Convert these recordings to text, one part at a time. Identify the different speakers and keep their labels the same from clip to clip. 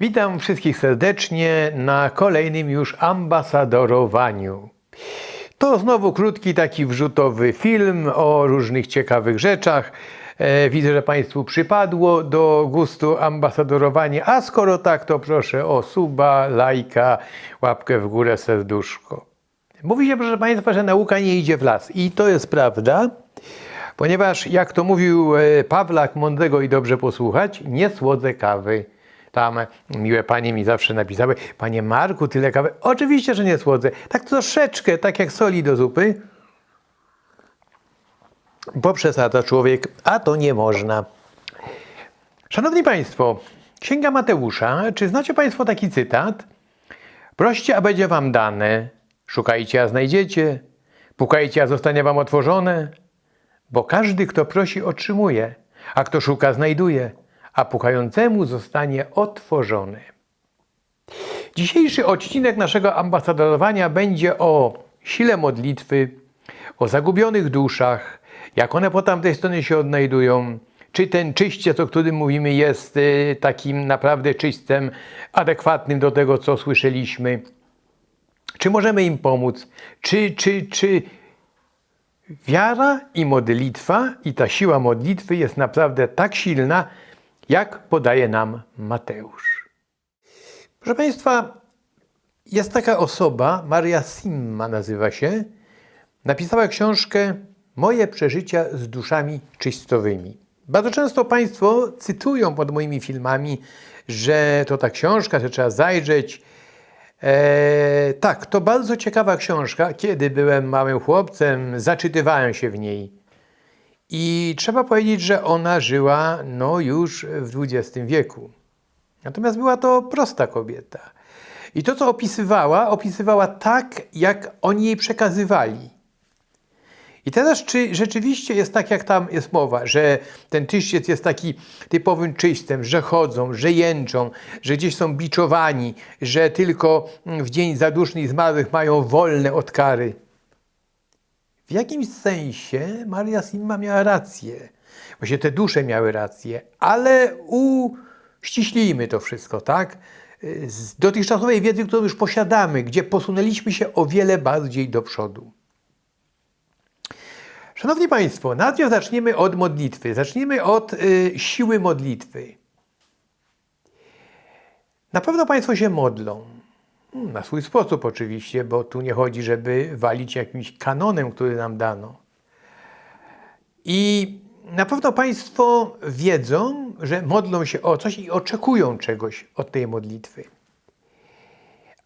Speaker 1: Witam wszystkich serdecznie na kolejnym już ambasadorowaniu. To znowu krótki taki wrzutowy film o różnych ciekawych rzeczach. E, Widzę, że Państwu przypadło do gustu ambasadorowanie, a skoro tak, to proszę o suba, lajka, łapkę w górę, serduszko. Mówi się, proszę Państwa, że nauka nie idzie w las i to jest prawda, ponieważ jak to mówił e, Pawlak, mądrego i dobrze posłuchać, nie słodzę kawy. Tam miłe panie mi zawsze napisały, panie Marku, tyle kawy. Oczywiście, że nie słodzę. Tak troszeczkę, tak jak soli do zupy. Bo przesadza człowiek, a to nie można. Szanowni Państwo, Księga Mateusza, czy znacie Państwo taki cytat? Proście, a będzie wam dane, szukajcie, a znajdziecie, pukajcie, a zostanie wam otworzone, bo każdy, kto prosi, otrzymuje, a kto szuka, znajduje, a pukającemu zostanie otworzone. Dzisiejszy odcinek naszego ambasadorowania będzie o sile modlitwy, o zagubionych duszach, jak one po tamtej stronie się odnajdują, czy ten czyściec, o którym mówimy, jest y, takim naprawdę czyśćcem adekwatnym do tego, co słyszeliśmy. Czy możemy im pomóc? Czy, czy, czy wiara i modlitwa i ta siła modlitwy jest naprawdę tak silna, jak podaje nam Mateusz. Proszę Państwa, jest taka osoba, Maria Simma nazywa się, napisała książkę Moje przeżycia z duszami czystowymi. Bardzo często Państwo cytują pod moimi filmami, że to ta książka, że trzeba zajrzeć. Eee, tak, to bardzo ciekawa książka. Kiedy byłem małym chłopcem, zaczytywałem się w niej. I trzeba powiedzieć, że ona żyła no, już w XX wieku. Natomiast była to prosta kobieta. I to, co opisywała, opisywała tak, jak oni jej przekazywali. I teraz, czy rzeczywiście jest tak, jak tam jest mowa, że ten czyściec jest taki typowym czyśćcem, że chodzą, że jęczą, że gdzieś są biczowani, że tylko w dzień zadusznych zmarłych mają wolne od kary? W jakimś sensie Maria Simma miała rację. Właśnie te dusze miały rację, ale uściślijmy to wszystko, tak? Z dotychczasowej wiedzy, którą już posiadamy, gdzie posunęliśmy się o wiele bardziej do przodu. Szanowni Państwo, najpierw zaczniemy od modlitwy. Zaczniemy od y, siły modlitwy. Na pewno Państwo się modlą. Na swój sposób oczywiście, bo tu nie chodzi, żeby walić jakimś kanonem, który nam dano. I na pewno Państwo wiedzą, że modlą się o coś i oczekują czegoś od tej modlitwy.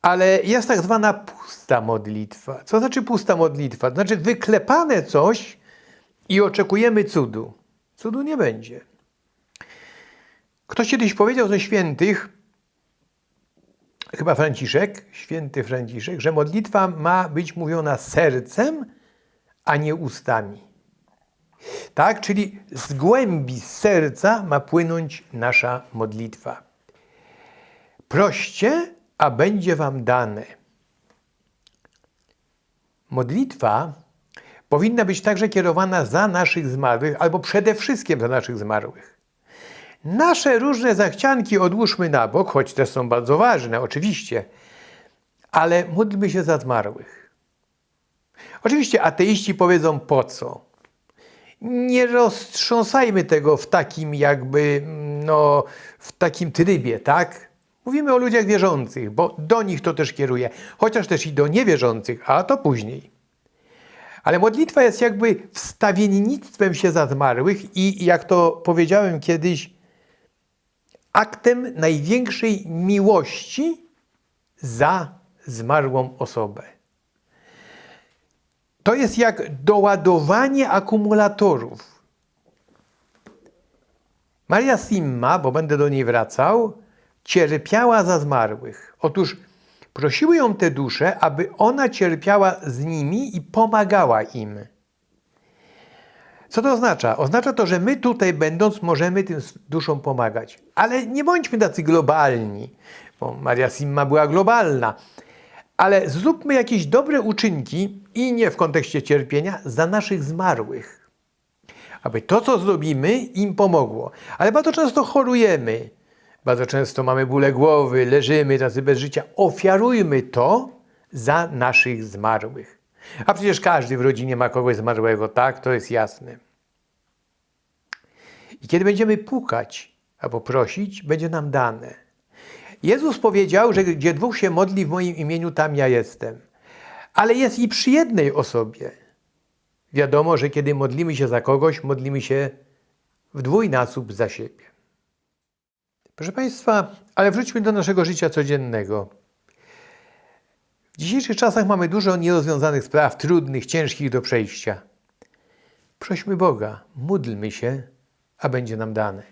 Speaker 1: Ale jest tak zwana pusta modlitwa. Co znaczy pusta modlitwa? To znaczy wyklepane coś i oczekujemy cudu. Cudu nie będzie. Ktoś kiedyś powiedział ze świętych, chyba Franciszek, święty Franciszek, że modlitwa ma być mówiona sercem, a nie ustami. Tak? Czyli z głębi serca ma płynąć nasza modlitwa. Proście, a będzie wam dane. Modlitwa powinna być także kierowana za naszych zmarłych, albo przede wszystkim za naszych zmarłych. Nasze różne zachcianki odłóżmy na bok, choć te są bardzo ważne, oczywiście, ale módlmy się za zmarłych. Oczywiście ateiści powiedzą po co. Nie roztrząsajmy tego w takim jakby, no, w takim trybie, tak? Mówimy o ludziach wierzących, bo do nich to też kieruje, chociaż też i do niewierzących, a to później. Ale modlitwa jest jakby wstawiennictwem się za zmarłych i jak to powiedziałem kiedyś, aktem największej miłości za zmarłą osobę. To jest jak doładowanie akumulatorów. Maria Simma, bo będę do niej wracał, cierpiała za zmarłych. Otóż Prosiły ją te dusze, aby ona cierpiała z nimi i pomagała im. Co to oznacza? Oznacza to, że my tutaj będąc możemy tym duszom pomagać. Ale nie bądźmy tacy globalni, bo Maria Simma była globalna. Ale zróbmy jakieś dobre uczynki i nie w kontekście cierpienia za naszych zmarłych. Aby to, co zrobimy, im pomogło. Ale bardzo często chorujemy, bardzo często mamy bóle głowy, leżymy tacy bez życia. Ofiarujmy to za naszych zmarłych. A przecież każdy w rodzinie ma kogoś zmarłego, tak? To jest jasne. I kiedy będziemy pukać albo prosić, będzie nam dane. Jezus powiedział, że gdzie dwóch się modli w moim imieniu, tam ja jestem. Ale jest i przy jednej osobie. Wiadomo, że kiedy modlimy się za kogoś, modlimy się w dwójnasób za siebie. Proszę Państwa, ale wróćmy do naszego życia codziennego. W dzisiejszych czasach mamy dużo nierozwiązanych spraw, trudnych, ciężkich do przejścia. Prośmy Boga, módlmy się, a będzie nam dane.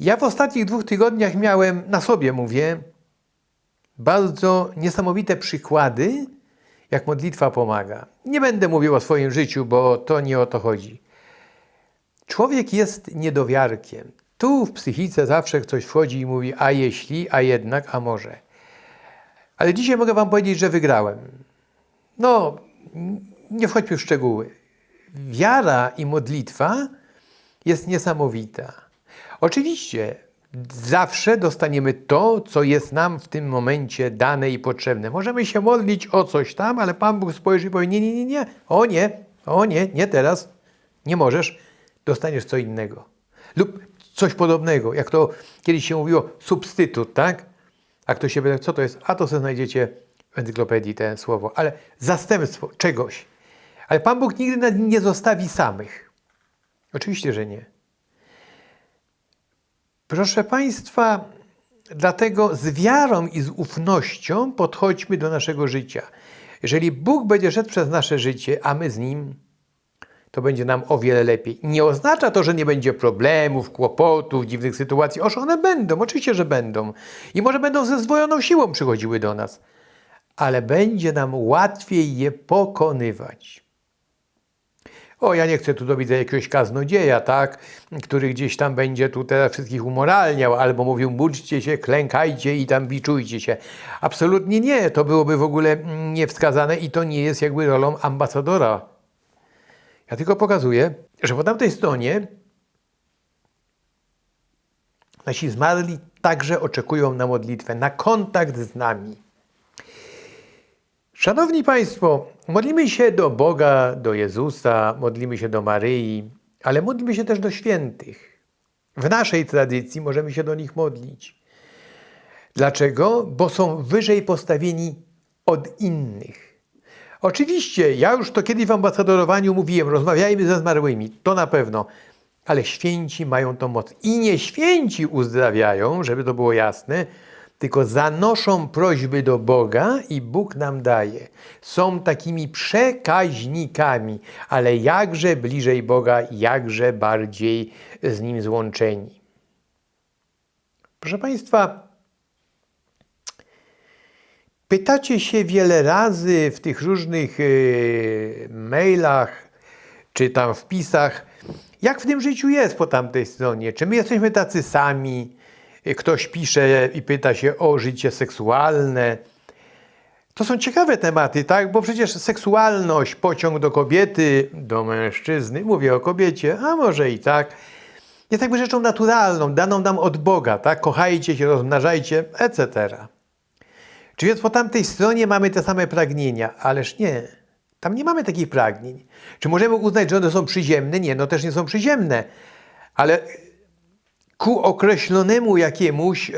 Speaker 1: Ja w ostatnich dwóch tygodniach miałem, na sobie mówię, bardzo niesamowite przykłady, jak modlitwa pomaga. Nie będę mówił o swoim życiu, bo to nie o to chodzi. Człowiek jest niedowiarkiem. Tu w psychice zawsze ktoś wchodzi i mówi, a jeśli, a jednak, a może. Ale dzisiaj mogę Wam powiedzieć, że wygrałem. No, nie wchodźmy w szczegóły. Wiara i modlitwa jest niesamowita. Oczywiście zawsze dostaniemy to, co jest nam w tym momencie dane i potrzebne. Możemy się modlić o coś tam, ale Pan Bóg spojrzy i powie: Nie, nie, nie, nie, o nie, o nie, nie teraz, nie możesz, dostaniesz co innego. Lub coś podobnego, jak to kiedyś się mówiło, substytut, tak? A ktoś się pyta, co to jest? A to sobie znajdziecie w encyklopedii te słowo, ale zastępstwo czegoś. Ale Pan Bóg nigdy nas nie zostawi samych. Oczywiście, że nie. Proszę Państwa, dlatego z wiarą i z ufnością podchodźmy do naszego życia. Jeżeli Bóg będzie szedł przez nasze życie, a my z Nim, to będzie nam o wiele lepiej. Nie oznacza to, że nie będzie problemów, kłopotów, dziwnych sytuacji. Oż one będą, oczywiście, że będą. I może będą ze zdwojoną siłą przychodziły do nas. Ale będzie nam łatwiej je pokonywać. O, ja nie chcę tu do widzenia jakiegoś kaznodzieja, tak, który gdzieś tam będzie tu teraz wszystkich umoralniał, albo mówił, módlcie się, klękajcie i tam biczujcie się. Absolutnie nie, to byłoby w ogóle niewskazane i to nie jest jakby rolą ambasadora. Ja tylko pokazuję, że po tamtej stronie nasi zmarli także oczekują na modlitwę, na kontakt z nami. Szanowni Państwo, modlimy się do Boga, do Jezusa, modlimy się do Maryi, ale modlimy się też do świętych. W naszej tradycji możemy się do nich modlić. Dlaczego? Bo są wyżej postawieni od innych. Oczywiście, ja już to kiedyś w ambasadorowaniu mówiłem, rozmawiajmy ze zmarłymi, to na pewno, ale święci mają tą moc. I nie święci uzdrawiają, żeby to było jasne, tylko zanoszą prośby do Boga i Bóg nam daje. Są takimi przekaźnikami, ale jakże bliżej Boga, jakże bardziej z Nim złączeni. Proszę Państwa, pytacie się wiele razy w tych różnych yy, mailach czy tam wpisach, jak w tym życiu jest po tamtej stronie? Czy my jesteśmy tacy sami? Ktoś pisze i pyta się o życie seksualne. To są ciekawe tematy, tak? Bo przecież seksualność, pociąg do kobiety, do mężczyzny, mówię o kobiecie, a może i tak, jest jakby rzeczą naturalną, daną nam od Boga, tak? Kochajcie się, rozmnażajcie, etc. Czy więc po tamtej stronie mamy te same pragnienia? Ależ nie. Tam nie mamy takich pragnień. Czy możemy uznać, że one są przyziemne? Nie, no też nie są przyziemne. Ale ku określonemu jakiemuś,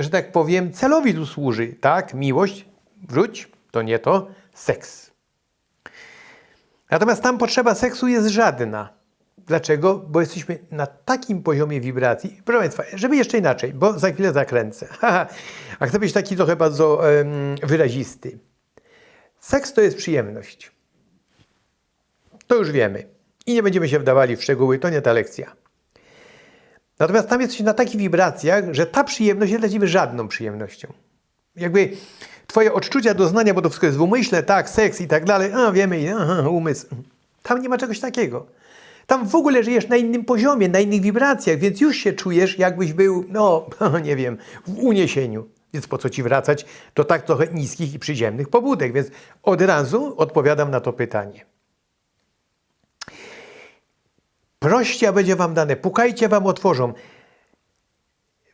Speaker 1: że tak powiem, celowi tu służy, tak? Miłość, wróć, to nie to, seks. Natomiast tam potrzeba seksu jest żadna. Dlaczego? Bo jesteśmy na takim poziomie wibracji. Proszę Państwa, żeby jeszcze inaczej, bo za chwilę zakręcę. A chcę być taki trochę bardzo um, wyrazisty. Seks to jest przyjemność. To już wiemy. I nie będziemy się wdawali w szczegóły, to nie ta lekcja. Natomiast tam jesteś na takich wibracjach, że ta przyjemność jest dla Ciebie żadną przyjemnością. jakby twoje odczucia, doznania, bo to wszystko jest w umyśle, tak, seks i tak dalej, a wiemy, aha, umysł. Tam nie ma czegoś takiego. Tam w ogóle żyjesz na innym poziomie, na innych wibracjach, więc już się czujesz, jakbyś był, no, nie wiem, w uniesieniu. Więc po co ci wracać do tak trochę niskich i przyziemnych pobudek? Więc od razu odpowiadam na to pytanie. Proście, a będzie wam dane. Pukajcie, wam otworzą.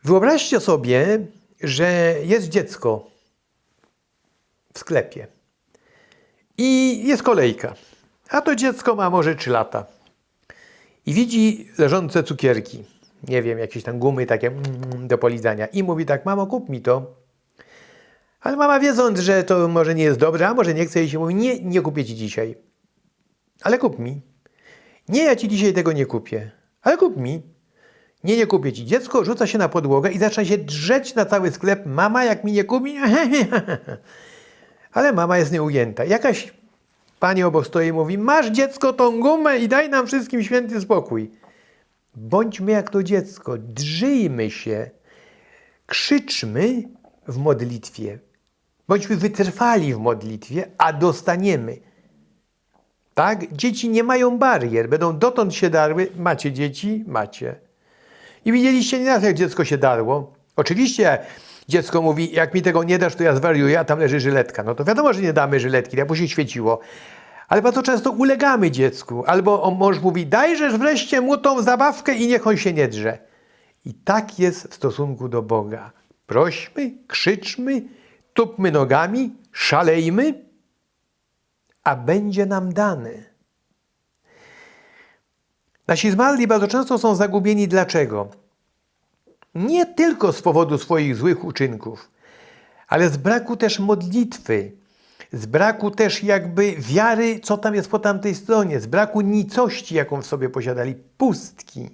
Speaker 1: Wyobraźcie sobie, że jest dziecko w sklepie i jest kolejka, a to dziecko ma może 3 lata i widzi leżące cukierki, nie wiem, jakieś tam gumy takie mm, do polizania i mówi tak, mamo kup mi to. Ale mama wiedząc, że to może nie jest dobre, a może nie chce, i się mówi, nie, nie kupię ci dzisiaj. Ale kup mi. Nie, ja ci dzisiaj tego nie kupię. Ale kup mi. Nie, nie kupię ci. Dziecko rzuca się na podłogę i zaczyna się drzeć na cały sklep. Mama, jak mi nie kupi? Ale mama jest nieujęta. Jakaś pani obok stoi i mówi, masz dziecko tą gumę i daj nam wszystkim święty spokój. Bądźmy jak to dziecko. Drzyjmy się. Krzyczmy w modlitwie. Bądźmy wytrwali w modlitwie, a dostaniemy. Tak? Dzieci nie mają barier, będą dotąd się darły. Macie dzieci? Macie. I widzieliście nieraz, jak dziecko się darło. Oczywiście dziecko mówi, jak mi tego nie dasz, to ja zwariuję, a tam leży żyletka. No to wiadomo, że nie damy żyletki, bo się świeciło. Ale bardzo często ulegamy dziecku. Albo mąż mówi, dajżesz wreszcie mu tą zabawkę i niech on się nie drze. I tak jest w stosunku do Boga. Prośmy, krzyczmy, tupmy nogami, szalejmy, a będzie nam dane. Nasi zmarli bardzo często są zagubieni. Dlaczego? Nie tylko z powodu swoich złych uczynków, ale z braku też modlitwy, z braku też jakby wiary, co tam jest po tamtej stronie, z braku nicości, jaką w sobie posiadali, pustki.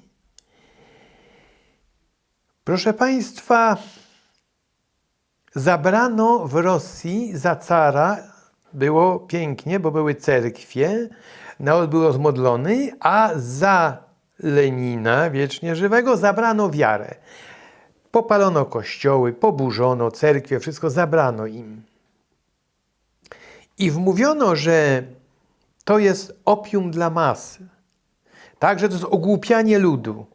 Speaker 1: Proszę Państwa, zabrano w Rosji za cara, było pięknie, bo były cerkwie, naród był rozmodlony, a za Lenina, wiecznie żywego, zabrano wiarę. Popalono kościoły, poburzono cerkwie, wszystko zabrano im. I wmówiono, że to jest opium dla mas. Tak, że to jest ogłupianie ludu.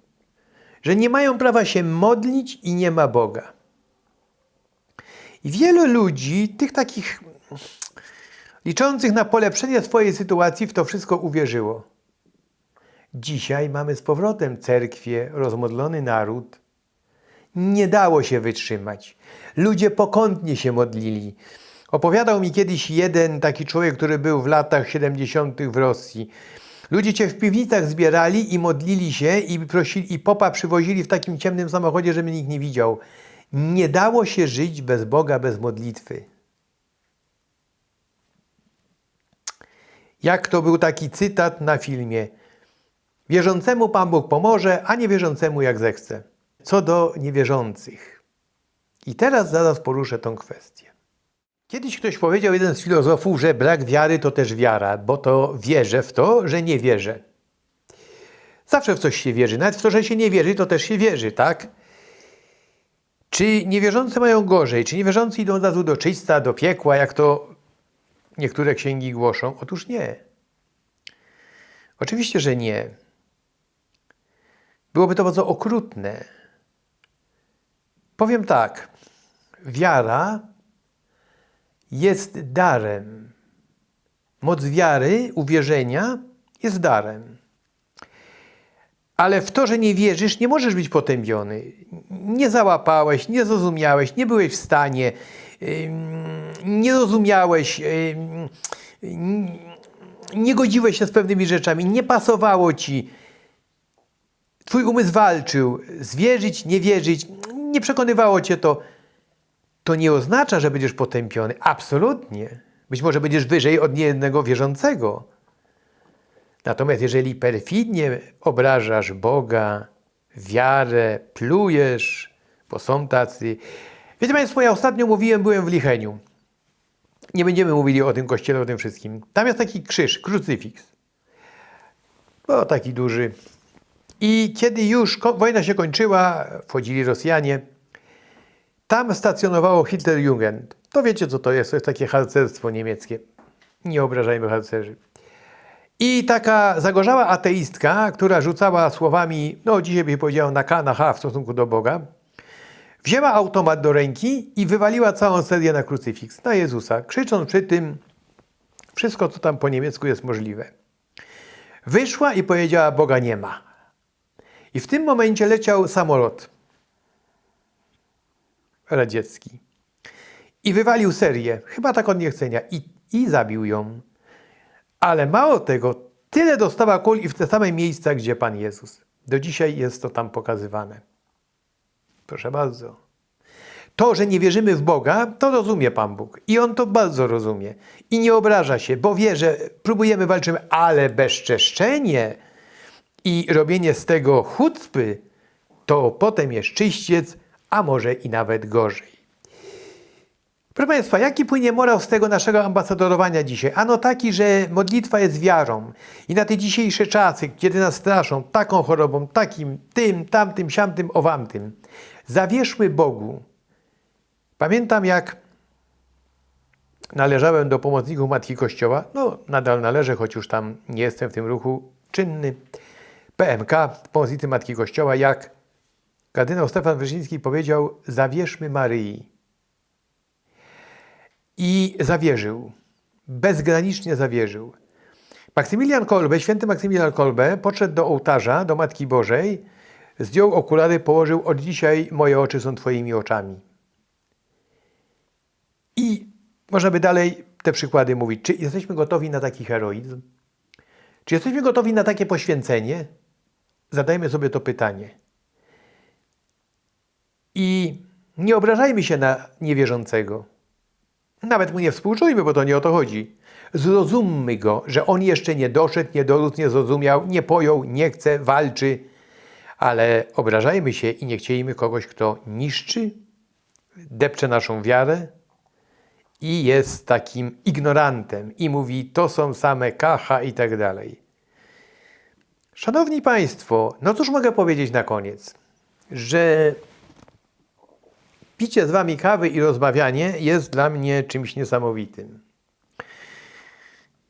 Speaker 1: Że nie mają prawa się modlić i nie ma Boga. I wielu ludzi, tych takich liczących na polepszenie swojej sytuacji, w to wszystko uwierzyło. Dzisiaj mamy z powrotem cerkwie, rozmodlony naród. Nie dało się wytrzymać. Ludzie pokątnie się modlili. Opowiadał mi kiedyś jeden taki człowiek, który był w latach 70. w Rosji. Ludzie cię w piwnicach zbierali i modlili się i prosili, i popa przywozili w takim ciemnym samochodzie, żeby nikt nie widział. Nie dało się żyć bez Boga, bez modlitwy. Jak to był taki cytat na filmie. Wierzącemu Pan Bóg pomoże, a niewierzącemu jak zechce. Co do niewierzących. I teraz zaraz poruszę tą kwestię. Kiedyś ktoś powiedział, jeden z filozofów, że brak wiary to też wiara, bo to wierzę w to, że nie wierzę. Zawsze w coś się wierzy, nawet w to, że się nie wierzy, to też się wierzy, tak? Czy niewierzący mają gorzej? Czy niewierzący idą od razu do czysta, do piekła, jak to niektóre księgi głoszą? Otóż nie. Oczywiście, że nie. Byłoby to bardzo okrutne. Powiem tak. Wiara jest darem. Moc wiary, uwierzenia jest darem. Ale w to, że nie wierzysz, nie możesz być potępiony. Nie załapałeś, nie zrozumiałeś, nie byłeś w stanie, nie rozumiałeś, nie godziłeś się z pewnymi rzeczami, nie pasowało ci. Twój umysł walczył, zwierzyć, nie wierzyć, nie przekonywało cię to. To nie oznacza, że będziesz potępiony. Absolutnie. Być może będziesz wyżej od niejednego wierzącego. Natomiast jeżeli perfidnie obrażasz Boga, wiarę, plujesz, bo są tacy. Wiecie Państwo, ja ostatnio mówiłem, byłem w Licheniu. Nie będziemy mówili o tym kościele, o tym wszystkim. Tam jest taki krzyż, krucyfiks. Bo taki duży. I kiedy już wojna się kończyła, wchodzili Rosjanie, Tam stacjonowało Hitlerjugend. To wiecie, co to jest? To jest takie harcerstwo niemieckie. Nie obrażajmy harcerzy. I taka zagorzała ateistka, która rzucała słowami, no dzisiaj by powiedziała na K, na H w stosunku do Boga, wzięła automat do ręki i wywaliła całą serię na krucyfiks, na Jezusa, krzycząc przy tym wszystko, co tam po niemiecku jest możliwe. Wyszła i powiedziała, Boga nie ma. I w tym momencie leciał samolot radziecki. I wywalił serię, chyba tak od niechcenia, i, i zabił ją. Ale mało tego, tyle dostała kul i w te same miejsca, gdzie Pan Jezus. Do dzisiaj jest to tam pokazywane. Proszę bardzo. To, że nie wierzymy w Boga, to rozumie Pan Bóg. I On to bardzo rozumie. I nie obraża się, bo wie, że próbujemy, walczymy, ale bezczeszczenie i robienie z tego chucpy, to potem jest czyściec, a może i nawet gorzej. Proszę Państwa, jaki płynie morał z tego naszego ambasadorowania dzisiaj? Ano taki, że modlitwa jest wiarą. I na te dzisiejsze czasy, kiedy nas straszą taką chorobą, takim, tym, tamtym, siamtym, owamtym, zawierzmy Bogu. Pamiętam, jak należałem do pomocników Matki Kościoła, no nadal należę, choć już tam nie jestem w tym ruchu czynny, PMK, pomocnicy Matki Kościoła, jak kardynał Stefan Wyszyński powiedział, zawierzmy Maryi. I zawierzył, bezgranicznie zawierzył. Maksymilian Kolbe, święty Maksymilian Kolbe, podszedł do ołtarza, do Matki Bożej, zdjął okulary, położył, od dzisiaj moje oczy są Twoimi oczami. I można by dalej te przykłady mówić. Czy jesteśmy gotowi na taki heroizm? Czy jesteśmy gotowi na takie poświęcenie? Zadajmy sobie to pytanie. I nie obrażajmy się na niewierzącego. Nawet mu nie współczujmy, bo to nie o to chodzi. Zrozummy go, że on jeszcze nie doszedł, nie dorósł, nie zrozumiał, nie pojął, nie chce, walczy. Ale obrażajmy się i nie chciejmy kogoś, kto niszczy, depcze naszą wiarę i jest takim ignorantem i mówi, to są same kacha i tak dalej. Szanowni Państwo, no cóż mogę powiedzieć na koniec, że picie z Wami kawy i rozmawianie jest dla mnie czymś niesamowitym.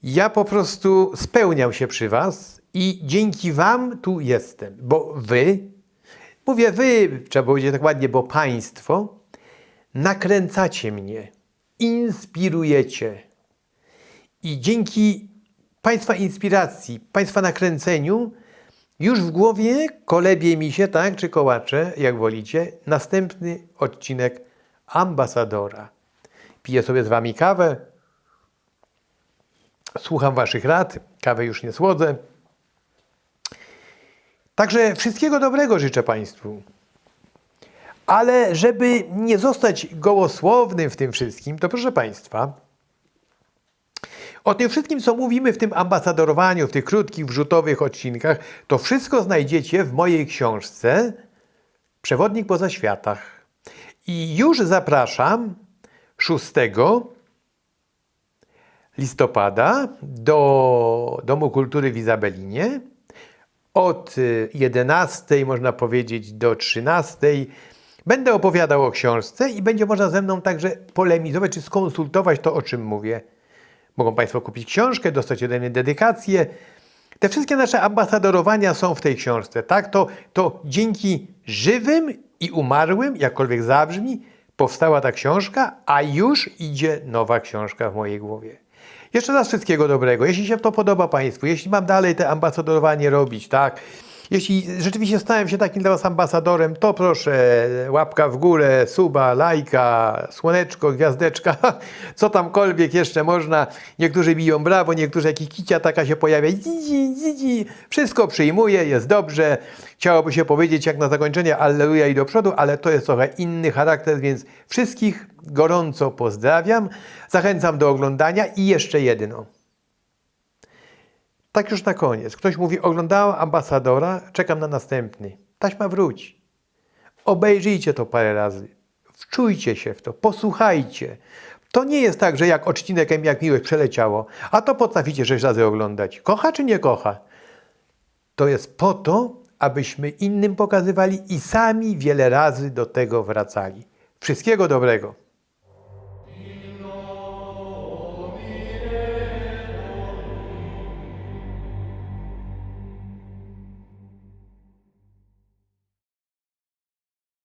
Speaker 1: Ja po prostu spełniam się przy Was i dzięki Wam tu jestem, bo Wy, mówię Wy, trzeba powiedzieć tak ładnie, bo Państwo nakręcacie mnie, inspirujecie. I dzięki Państwa inspiracji, Państwa nakręceniu, już w głowie kolebie mi się, tak, czy kołacze, jak wolicie, następny odcinek Ambasadora. Piję sobie z Wami kawę, słucham Waszych rad, kawę już nie słodzę. Także wszystkiego dobrego życzę Państwu. Ale żeby nie zostać gołosłownym w tym wszystkim, to proszę Państwa, o tym wszystkim, co mówimy w tym ambasadorowaniu, w tych krótkich, wrzutowych odcinkach, to wszystko znajdziecie w mojej książce Przewodnik po zaświatach. I już zapraszam 6 listopada do Domu Kultury w Izabelinie. Od 11, można powiedzieć, do 13 będę opowiadał o książce i będzie można ze mną także polemizować czy skonsultować to, o czym mówię. Mogą Państwo kupić książkę, dostać mnie dedykację. Te wszystkie nasze ambasadorowania są w tej książce. Tak? To, to dzięki żywym i umarłym, jakkolwiek zabrzmi, powstała ta książka, a już idzie nowa książka w mojej głowie. Jeszcze raz wszystkiego dobrego. Jeśli się to podoba Państwu, jeśli mam dalej te ambasadorowanie robić, tak, jeśli rzeczywiście stałem się takim dla Was ambasadorem, to proszę łapka w górę, suba, lajka, słoneczko, gwiazdeczka, co tamkolwiek jeszcze można. Niektórzy biją brawo, niektórzy jakiś kicia taka się pojawia. Wszystko przyjmuję, jest dobrze. Chciałoby się powiedzieć jak na zakończenie alleluja i do przodu, ale to jest trochę inny charakter, więc wszystkich gorąco pozdrawiam. Zachęcam do oglądania i jeszcze jedno. Tak już na koniec. Ktoś mówi, oglądałem ambasadora, czekam na następny. Taśma wróci. Obejrzyjcie to parę razy. Wczujcie się w to, posłuchajcie. To nie jest tak, że jak odcinek jak miłość przeleciało, a to potraficie sześć razy oglądać. Kocha czy nie kocha? To jest po to, abyśmy innym pokazywali i sami wiele razy do tego wracali. Wszystkiego dobrego.